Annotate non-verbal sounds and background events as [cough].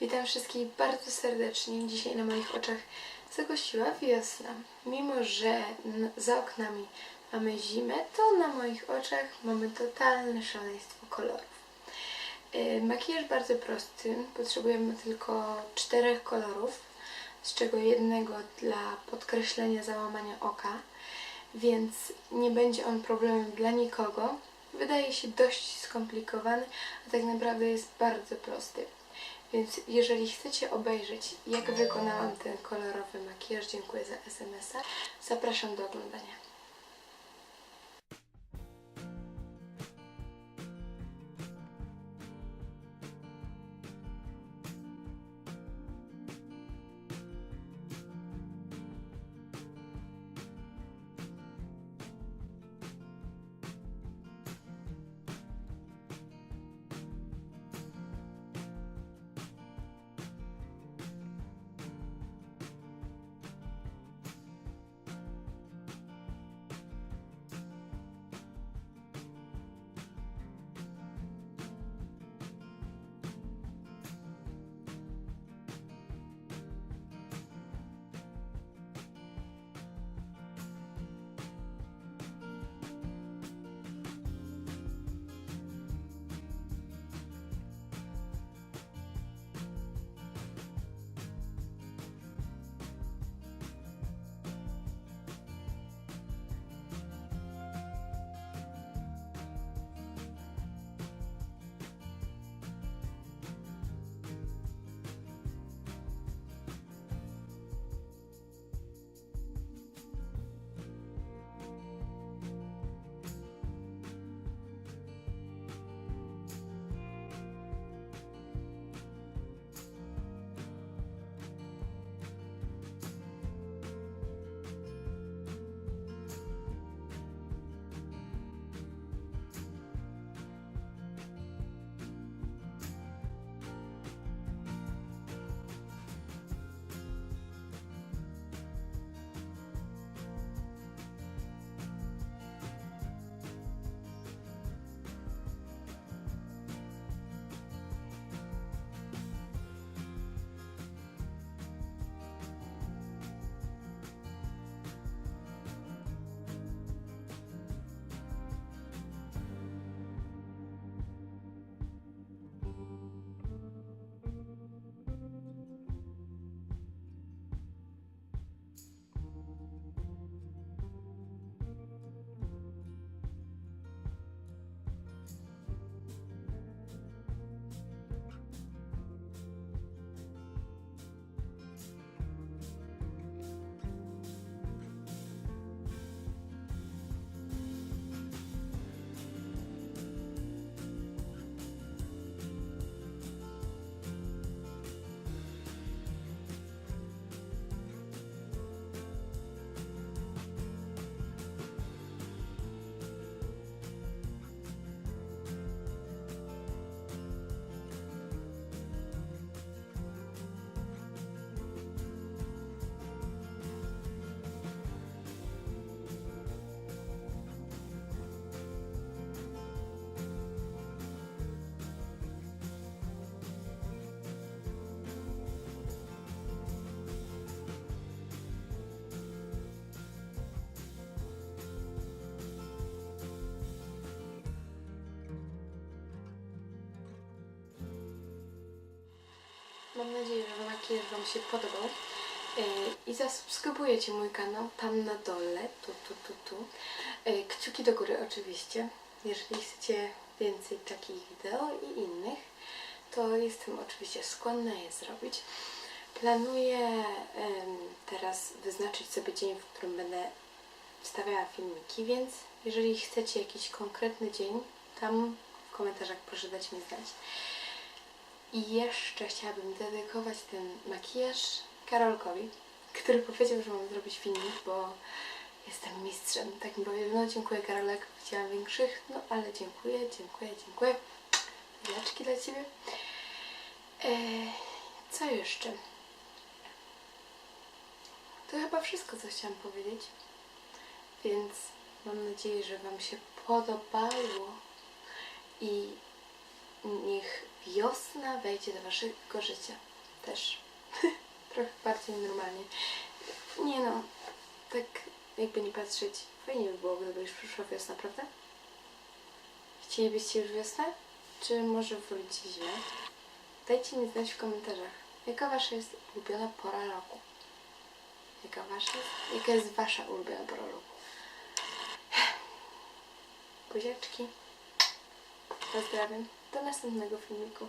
Witam wszystkich bardzo serdecznie. Dzisiaj na moich oczach zagościła wiosna. Mimo, że za oknami mamy zimę, to na moich oczach mamy totalne szaleństwo kolorów. Yy, Makijaż bardzo prosty. Potrzebujemy tylko czterech kolorów, z czego jednego dla podkreślenia załamania oka, więc nie będzie on problemem dla nikogo. Wydaje się dość skomplikowany, a tak naprawdę jest bardzo prosty. Więc jeżeli chcecie obejrzeć, jak wykonałam ten kolorowy makijaż, dziękuję za SMS-a, zapraszam do oglądania. Mam nadzieję, że makijaż Wam się podobał. Yy, I zasubskrybujecie mój kanał tam na dole, tu, tu, tu, tu. Yy, Kciuki do góry oczywiście. Jeżeli chcecie więcej takich wideo i innych, to jestem oczywiście skłonna je zrobić. Planuję teraz wyznaczyć sobie dzień, w którym będę wstawiała filmiki, więc jeżeli chcecie jakiś konkretny dzień, tam w komentarzach proszę dać mi znać. I jeszcze chciałabym dedykować ten makijaż Karolkowi, który powiedział, że mam zrobić filmik, bo jestem mistrzem. Tak mi powiedział, no dziękuję Karolek, chciałam większych, no ale dziękuję, dziękuję, dziękuję. Wiaczki dla Ciebie. Eee, co jeszcze? To chyba wszystko, co chciałam powiedzieć. Więc mam nadzieję, że Wam się podobało i niech wiosna wejdzie do waszego życia. Też. [laughs] Trochę bardziej normalnie. Nie no, tak jakby nie patrzeć, fajnie by było, gdyby już przyszła wiosna, prawda? Chcielibyście już wiosnę? Czy może wolicie zimę? Dajcie mi znać w komentarzach, jaka wasza jest ulubiona pora roku. Jaka wasza? Jaka jest wasza ulubiona pora roku? Buziaczki. Pozdrawiam. Do następnego filmiku.